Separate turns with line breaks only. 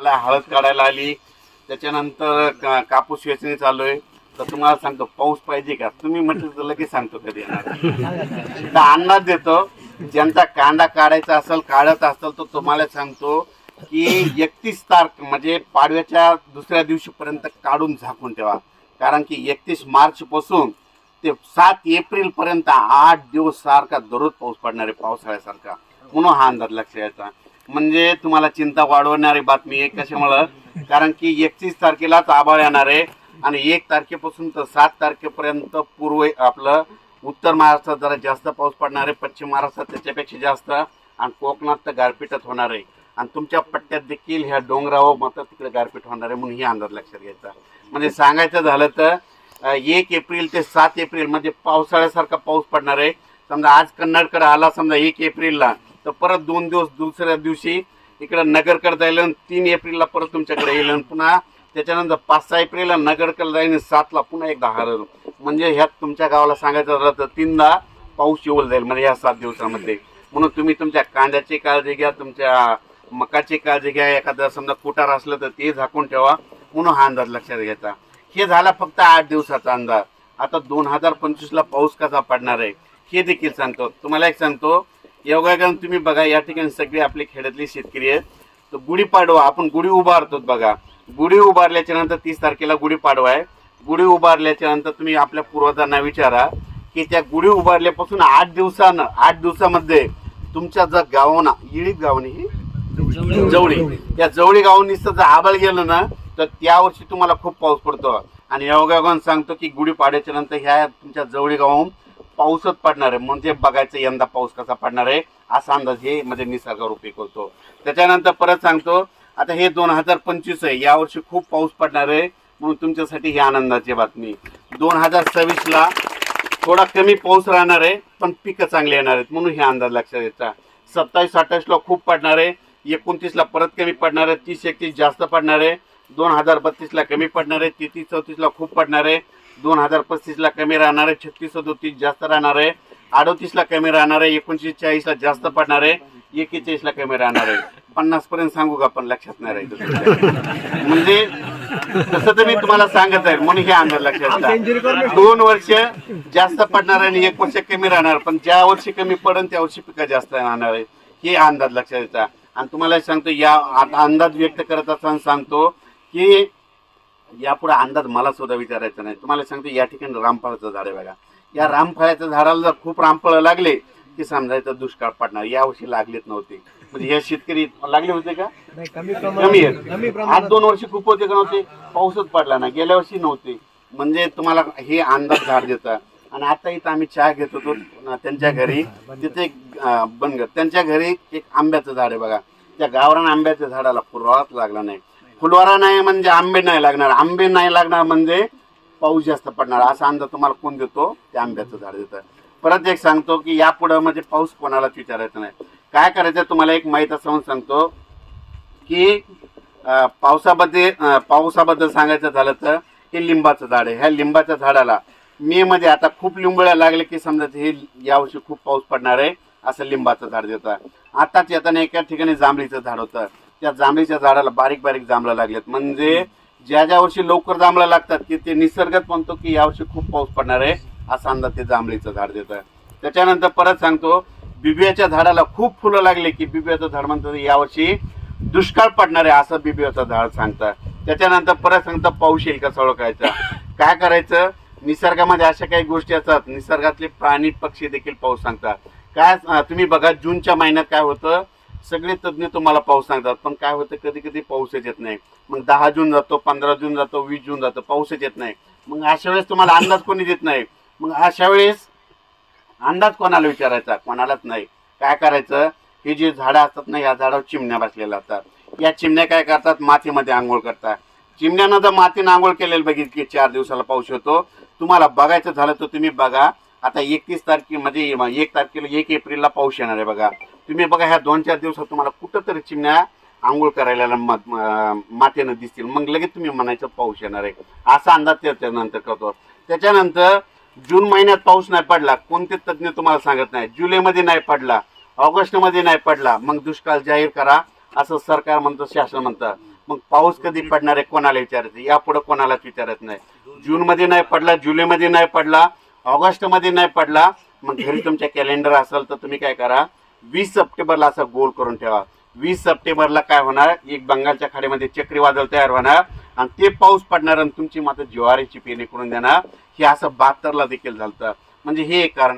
मला हळद काढायला आली. त्याच्यानंतर का- कापूस वेचणी चालू आहे. तर तुम्हाला सांगतो पाऊस पाहिजे का? तुम्ही म्हटलं तर लगेच सांगतो कधी येणार. तर अंदाज देतो. ज्यांचा कांदा काढायचा असेल काढत असेल तर तुम्हाला सांगतो की एकतीस तारख म्हणजे पाडव्याच्या दुसऱ्या दिवशीपर्यंत काढून झाकून ठेवा. कारण की एकतीस मार्च पासून ते सात एप्रिल पर्यंत आठ दिवस सारखा दररोज पाऊस पडणार आहे पावसाळ्यासारखा. म्हणून हा अंदाज लक्ष यायचा म्हणजे तुम्हाला चिंता वाढवणारी बातमी आहे कशामुळं? कारण की एकतीस तारखेलाच आभाळ येणार आहे आणि एक तारखेपासून तर सात तारखेपर्यंत पूर्व आपलं उत्तर महाराष्ट्रात जरा जास्त पाऊस पडणार आहे पश्चिम महाराष्ट्रात त्याच्यापेक्षा जास्त आणि कोकणात तर गारपीटच होणार आहे. आणि तुमच्या पट्ट्यात देखील ह्या डोंगरावर मात्र तिकडे गारपीट होणार आहे म्हणून ही अंदाज लक्षात घ्यायचा म्हणजे सांगायचं झालं तर एक एप्रिल ते सात एप्रिल म्हणजे पावसाळ्यासारखा पाऊस पडणार आहे. समजा आज कन्नडकडे आला समजा एक एप्रिलला तर परत दोन दिवस दुसऱ्या दिवशी इकडं नगरकडं जाईल आणि तीन एप्रिलला परत तुमच्याकडे येईल. आणि पुन्हा त्याच्यानंतर पाच सहा एप्रिलला नगरकडे जाईल आणि सातला पुन्हा एकदा हरल. म्हणजे ह्यात तुमच्या गावाला सांगायचं झालं तर तीनदा पाऊस येऊन जाईल म्हणजे ह्या सात दिवसामध्ये. म्हणून तुम्ही तुमच्या कांद्याची काळजी घ्या तुमच्या मकाची काळजी घ्या. एखादं समजा कुटार असलं तर ते झाकून ठेवा. म्हणून हा अंदाज लक्षात घ्यायचा. हे झाला फक्त आठ दिवसाचा अंदाज. आता दोन हजार पंचवीसला पाऊस कसा पडणार आहे हे देखील सांगतो. तुम्हाला एक सांगतो योगायोगानं तुम्ही बघा या ठिकाणी सगळे आपले खेड्यातले शेतकरी आहेत. तर गुढीपाडवा आपण गुढी उभारतो बघा. गुढी उभारल्याच्या नंतर तीस तारखेला गुढीपाडवा आहे. गुढी उभारल्याच्या नंतर तुम्ही आपल्या पूर्वजांना विचारा की त्या गुढी उभारल्यापासून आठ दिवसानं आठ दिवसामध्ये तुमच्या जर गावना इळीत गावनी ही जवळी त्या जवळी गावनीचं जर आबळ गेलं ना तर त्या वर्षी तुम्हाला खूप पाऊस पडतो. आणि योगायोगानं सांगतो की गुढी पाड्याच्या नंतर ह्या तुमच्या जवळी गावून पाऊसच पडणार आहे. म्हणजे बघायचं यंदा पाऊस कसा पडणार आहे असा अंदाज हे म्हणजे निसर्गावर करतो. त्याच्यानंतर परत सांगतो आता हे दोन हजार पंचवीस आहे. यावर्षी खूप पाऊस पडणार आहे. म्हणून तुमच्यासाठी ही आनंदाची बातमी. दोन हजार सव्वीसला थोडा कमी पाऊस राहणार आहे पण पिकं चांगली येणार आहेत. म्हणून हे अंदाज लक्षात येतात सत्तावीस अठ्ठावीसला खूप पडणार आहे. एकोणतीसला परत कमी पडणार आहे. तीस एकतीस जास्त पडणार आहे. दोन हजार बत्तीसला कमी पडणार आहे. तेहतीस चौतीसला खूप पडणार आहे. दोन हजार पस्तीसला कमी राहणार आहे छत्तीस सदोतीस जास्त राहणार आहे अडोतीसला कमी राहणार आहे एकोणीसशे चाळीसला जास्त पडणार आहे एकेचाळीसला कमी राहणार आहे. पन्नास पर्यंत सांगू का पण लक्षात नाही राहील. म्हणजे तसं तर मी तुम्हाला सांगत आहे म्हणून हे अंदाज लक्षात दोन वर्ष जास्त पडणार आणि एक वर्ष कमी राहणार पण ज्या वर्षी कमी पडेल त्या वर्षी पिका जास्त राहणार आहे. हे अंदाज लक्षात येतात आणि तुम्हाला सांगतो या आता अंदाज व्यक्त करत असताना सांगतो की यापुढे अंदाज मला सुद्धा विचारायचा नाही. तुम्हाला सांगतो या ठिकाणी रामफळाचं झाड आहे बघा. या रामफळाच्या झाडाला जर खूप रामफळ लागले की समजायचं दुष्काळ पडणार यावर्षी लागलेच नव्हते. म्हणजे हे शेतकरी लागले होते का?
कमी
कमी आहेत. आज दोन वर्षी खूप होते का नव्हते? पाऊसच पडला ना गेल्या वर्षी नव्हते. म्हणजे तुम्हाला हे अंदाज झाड देतात आणि आता इथं आम्ही चहा घेत होतो त्यांच्या घरी. तिथे एक बनगत. त्यांच्या घरी एक आंब्याचं झाड आहे बघा. त्या गावरान आंब्याच्या झाडाला फुलवाराच लागला नाही. फुलवारा नाही म्हणजे आंबे नाही लागणार. आंबे नाही लागणार म्हणजे पाऊस जास्त पडणार. असा अंदाज तुम्हाला कोण देतो? ते आंब्याचं झाड देतं. परत एक सांगतो की यापुढं म्हणजे पाऊस कोणालाच विचारायचं नाही. काय करायचं तुम्हाला एक माहीत असं सांगतो की पावसाबद्दल पावसाबद्दल सांगायचं झालं तर हे लिंबाचं झाड आहे. ह्या लिंबाच्या झाडाला मे मध्ये आता खूप लिंबळ्या लागले की समजा हे यावर्षी खूप पाऊस पडणार आहे असं लिंबाचं झाड देतं आताच येताना एका ठिकाणी जांभळीचं झाड होतं. त्या जांभळीच्या झाडाला बारीक बारीक जांभळं लागलेत. म्हणजे ज्या ज्या वर्षी लवकर जांभळं लागतात की ते निसर्गात म्हणतो की यावर्षी खूप पाऊस पडणार आहे असा अंदाज ते जांभळीचं झाड देतं त्याच्यानंतर परत सांगतो बिबियाच्या झाडाला खूप फुलं लागले की बिबियाचं झाड म्हणतो यावर्षी दुष्काळ पडणार आहे असं बिबियाचं झाड सांगतात. त्याच्यानंतर परत सांगतं पाऊस येईल का ओळखायचा काय करायचं? निसर्गामध्ये अशा काही गोष्टी असतात निसर्गातले प्राणी पक्षी देखील पाऊस सांगतात. काय तुम्ही बघा जूनच्या महिन्यात काय होतं? सगळे तज्ज्ञ तुम्हाला पाऊस सांगतात पण काय होतं कधी कधी पाऊसच येत नाही. मग दहा जून जातो पंधरा जून जातो वीस जून जातो पाऊसच येत नाही. मग अशा वेळेस तुम्हाला अंदाज कोणी देत नाही. मग अशा वेळेस अंदाज कोणाला विचारायचा? कोणालाच नाही. काय करायचं? हे जे झाडं असतात ना या झाडावर चिमण्या बसलेल्या असतात. या चिमण्या काय करतात? मातीमध्ये आंघोळ करतात. चिमण्यानं जर मातीनं आंघोळ केलेलं बघितली की चार दिवसाला पाऊस होतो तुम्हाला बघायचं झालं तर तुम्ही बघा. आता एकतीस तारखे म्हणजे एक तारखेला एक एप्रिलला पाऊस येणार आहे बघा. तुम्ही बघा ह्या दोन चार दिवसात तुम्हाला कुठंतरी चिमण्या आंघोळ करायला म- मातेनं दिसतील. मग लगेच तुम्ही म्हणायचं पाऊस येणार आहे असा अंदाज त्याच्यानंतर करतो. त्याच्यानंतर जून महिन्यात पाऊस नाही पडला कोणते तज्ज्ञ तुम्हाला सांगत नाही. जुलैमध्ये नाही पडला ऑगस्टमध्ये नाही पडला. मग दुष्काळ जाहीर करा असं सरकार म्हणतं शासन म्हणतं. मग पाऊस कधी पडणार आहे कोणाला विचारायचं? यापुढे कोणालाच विचारत नाही. जूनमध्ये नाही पडला जुलैमध्ये नाही पडला ऑगस्टमध्ये नाही पडला मग घरी तुमच्या कॅलेंडर असेल तर तुम्ही काय करा वीस सप्टेंबरला असं गोल करून ठेवा. वीस सप्टेंबरला काय होणार? एक बंगालच्या खाडीमध्ये चक्रीवादळ तयार होणार आणि ते पाऊस पडणार आणि तुमची मात्र ज्वारीची पेरणी करून देणार. हे असं बहात्तरला देखील झालं म्हणजे हे एक कारण